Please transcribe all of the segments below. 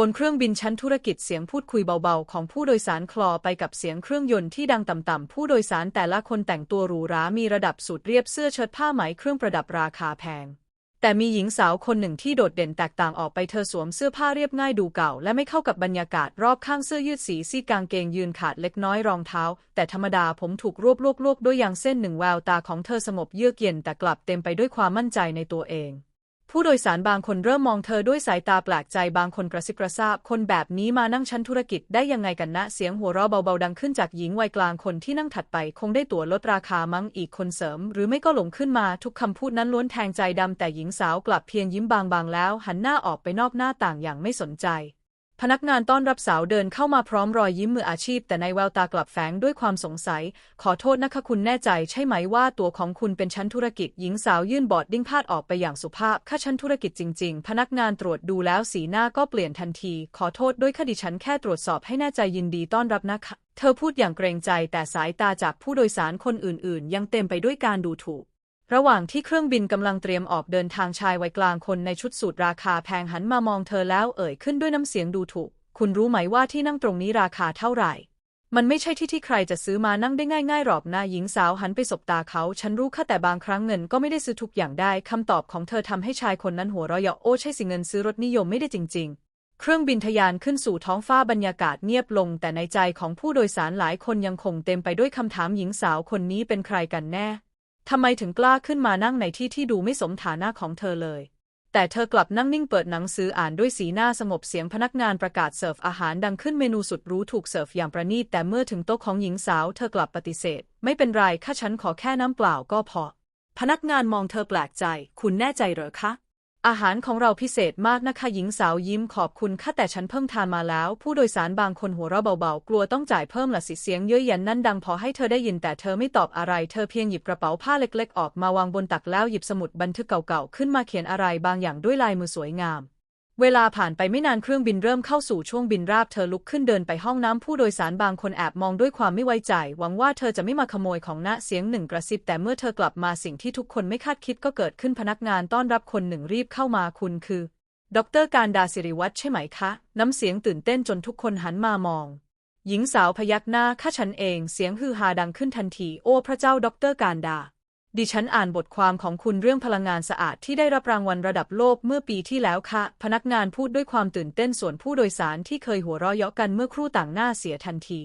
บนเครื่องบินชั้นธุรกิจเสียงพูดคุยเบาๆ ของผู้โดยสารคลอไปกับเสียงเครื่องยนต์ที่ดังต่ำๆผู้โดยสารแต่ละคนแต่งตัวหรูหรามีระดับสุดเรียบเสื้อเชิ้ตผ้าไหมเครื่องประดับราคาแพง แต่มีหญิงสาวคนหนึ่งที่โดดเด่นแตกต่างออกไปเธอสวมเสื้อผ้าเรียบง่ายดูเก่า และไม่เข้ากับบรรยากาศรอบข้างเสื้อยืดสีซีกางเกงยืนขาดเล็กน้อยรองเท้า แต่ธรรมดาผมถูกรวบลวกๆด้วยยางเส้นหนึ่งแววตาของเธอสงบเยือกเย็นแต่กลับเต็มไปด้วยความมั่นใจในตัวเอง ผู้โดยสารบางคนเริ่มมองเธอด้วยสายตาแปลกใจบางคนกระซิบกระซาบ คนแบบนี้มานั่งชั้นธุรกิจได้ยังไงกันนะ เสียงหัวเราะเบาๆดังขึ้นจากหญิงวัยกลางคนที่นั่งถัดไป คงได้ตั๋วลดราคามั้งอีกคนเสริม หรือไม่ก็หลงขึ้นมาทุกคำพูดนั้นล้วนแทงใจดำแต่หญิงสาวกลับเพียงยิ้มบางๆแล้ว หันหน้าออกไปนอกหน้าต่างอย่างไม่สนใจ พนักงานต้อนรับสาวเดินเข้ามาพร้อมรอยยิ้มมืออาชีพ แต่ในแววตากลับแฝงด้วยความสงสัย ขอโทษนะคะคุณแน่ใจใช่ไหมว่าตัวของคุณเป็นชั้นธุรกิจ หญิงสาวยื่นบอร์ดดิ้งพาดออกไปอย่างสุภาพ ค่าชั้นธุรกิจจริง ๆ พนักงานตรวจดูแล้วสีหน้าก็เปลี่ยนทันที ขอโทษด้วยคดิฉันแค่ตรวจสอบให้แน่ใจยินดีต้อนรับนะคะ เธอพูดอย่างเกรงใจแต่สายตาจากผู้โดยสารคนอื่น ๆ ยังเต็มไปด้วยการดูถูก ระหว่างที่เครื่องบินกำลังเตรียมออกเดินทางชายวัยกลางคนในชุดสูทราคาแพงหันมามองเธอแล้วเอ่ยขึ้นด้วยน้ำเสียงดูถูก คุณรู้ไหมว่าที่นั่งตรงนี้ราคาเท่าไหร่ มันไม่ใช่ที่ที่ใครจะซื้อมานั่งได้ง่ายๆหรอกนะหญิงสาวหันไปสบตาเขา ฉันรู้ค่ะแต่บางครั้งเงินก็ไม่ได้ซื้อทุกอย่างได้คำตอบของเธอทำให้ชายคนนั้นหัวเราะเยาะโอ้ใช่สิเงินซื้อรถนิยมไม่ได้จริง ๆเครื่องบินทะยานขึ้นสู่ท้องฟ้าบรรยากาศเงียบลง แต่ในใจของผู้โดยสารหลายคนยังคงเต็มไปด้วยคำถามหญิงสาวคนนี้เป็นใครกันแน่ ทำไมถึงกล้าขึ้นมานั่งในที่ที่ดูไม่สมฐานะของเธอเลย แต่เธอกลับนั่งนิ่งเปิดหนังสืออ่านด้วยสีหน้าสงบเสียงพนักงานประกาศเสิร์ฟอาหารดังขึ้นเมนูสุดรู้ถูกเสิร์ฟอย่างประณีตแต่เมื่อถึงโต๊ะของหญิงสาวเธอกลับปฏิเสธ ไม่เป็นไรข้าฉันขอแค่น้ำเปล่าก็พอ พนักงานมองเธอแปลกใจ คุณแน่ใจเหรอคะ อาหารของเราพิเศษมากนะคะหญิงสาวยิ้มขอบคุณค่ะแต่ฉันเพิ่งทานมาแล้ว ผู้โดยสารบางคนหัวเราะเบาๆ กลัวต้องจ่ายเพิ่มละสิเสียงเย้ยหยันนั่นดังพอให้เธอได้ยินแต่เธอไม่ตอบอะไร เธอเพียงหยิบกระเป๋าผ้าเล็กๆ ออกมาวางบนตักแล้วหยิบสมุดบันทึกเก่าๆ ขึ้นมาเขียนอะไรบางอย่างด้วยลายมือสวยงาม เวลาผ่านไปไม่นานเครื่องบินเริ่มเข้าสู่ช่วงบินราบเธอลุกขึ้นเดินไปห้องน้ำผู้โดยสารบางคนแอบมองด้วยความไม่ไว้ใจ หวังว่าเธอจะไม่มาขโมยของนะเสียงหนึ่งกระซิบแต่เมื่อเธอกลับมาสิ่งที่ทุกคนไม่คาดคิดก็เกิดขึ้นพนักงานต้อนรับคนหนึ่งรีบเข้ามาคุณคือ ดรการดาสิริวัฒน์ใช่ไหมคะ น้ำเสียงตื่นเต้นจนทุกคนหันมามอง หญิงสาวพยักหน้าข้าฉันเอง เสียงฮือฮาดังขึ้นทันที โอ้พระเจ้าดรการดา ดิฉันอ่านบทความของคุณเรื่องพลังงานสะอาดที่ได้รับรางวัลระดับโลกเมื่อปีที่แล้วค่ะ พนักงานพูดด้วยความตื่นเต้นส่วนผู้โดยสารที่เคยหัวเราะเยาะกันเมื่อครู่ต่างหน้าเสียทันที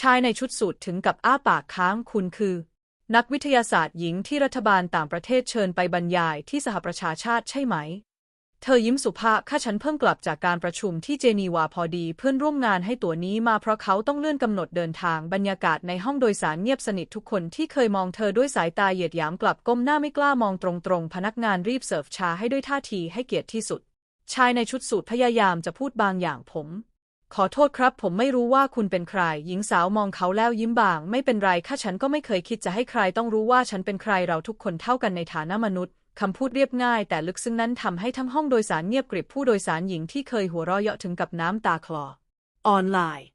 ชายในชุดสูทถึงกับอ้าปากค้างคุณคือ นักวิทยาศาสตร์หญิงที่รัฐบาลต่างประเทศเชิญไปบรรยายที่สหประชาชาติใช่ไหม เธอยิ้มสุภาพข้าฉันเพิ่งกลับจากการประชุมที่เจนีวาพอดี เพื่อนร่วมงานให้ตัวนี้มาเพราะเขาต้องเลื่อนกำหนดเดินทางบรรยากาศในห้องโดยสารเงียบสนิททุกคนที่เคยมองเธอด้วยสายตาเหยียดหยามกลับก้มหน้าไม่กล้ามองตรงๆ พนักงานรีบเสิร์ฟชาให้ด้วยท่าทีให้เกียรติที่สุด ชายในชุดสูทพยายามจะพูดบางอย่างผม ขอโทษครับ ผมไม่รู้ว่าคุณเป็นใคร หญิงสาวมองเขาแล้วยิ้มบาง ไม่เป็นไรข้าฉันก็ไม่เคยคิดจะให้ใครต้องรู้ว่าฉันเป็นใครเราทุกคนเท่ากันในฐานะมนุษย์ คำพูดเรียบง่ายแต่ลึกซึ้งนั้นทำให้ทั้งห้องโดยสารเงียบกริบผู้โดยสารหญิงที่เคยหัวเราะเยาะถึงกับน้ำตาคลอ ออนไลน์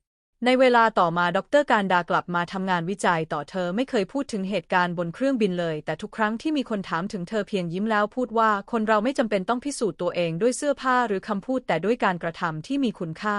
ในเวลาต่อมาดรการดากลับมาทำงานวิจัยต่อเธอไม่เคยพูดถึงเหตุการณ์บนเครื่องบินเลย แต่ทุกครั้งที่มีคนถามถึงเธอเพียงยิ้มแล้วพูดว่าคนเราไม่จำเป็นต้องพิสูจน์ตัวเองด้วยเสื้อผ้าหรือคำพูดแต่ด้วยการกระทำที่มีคุณค่า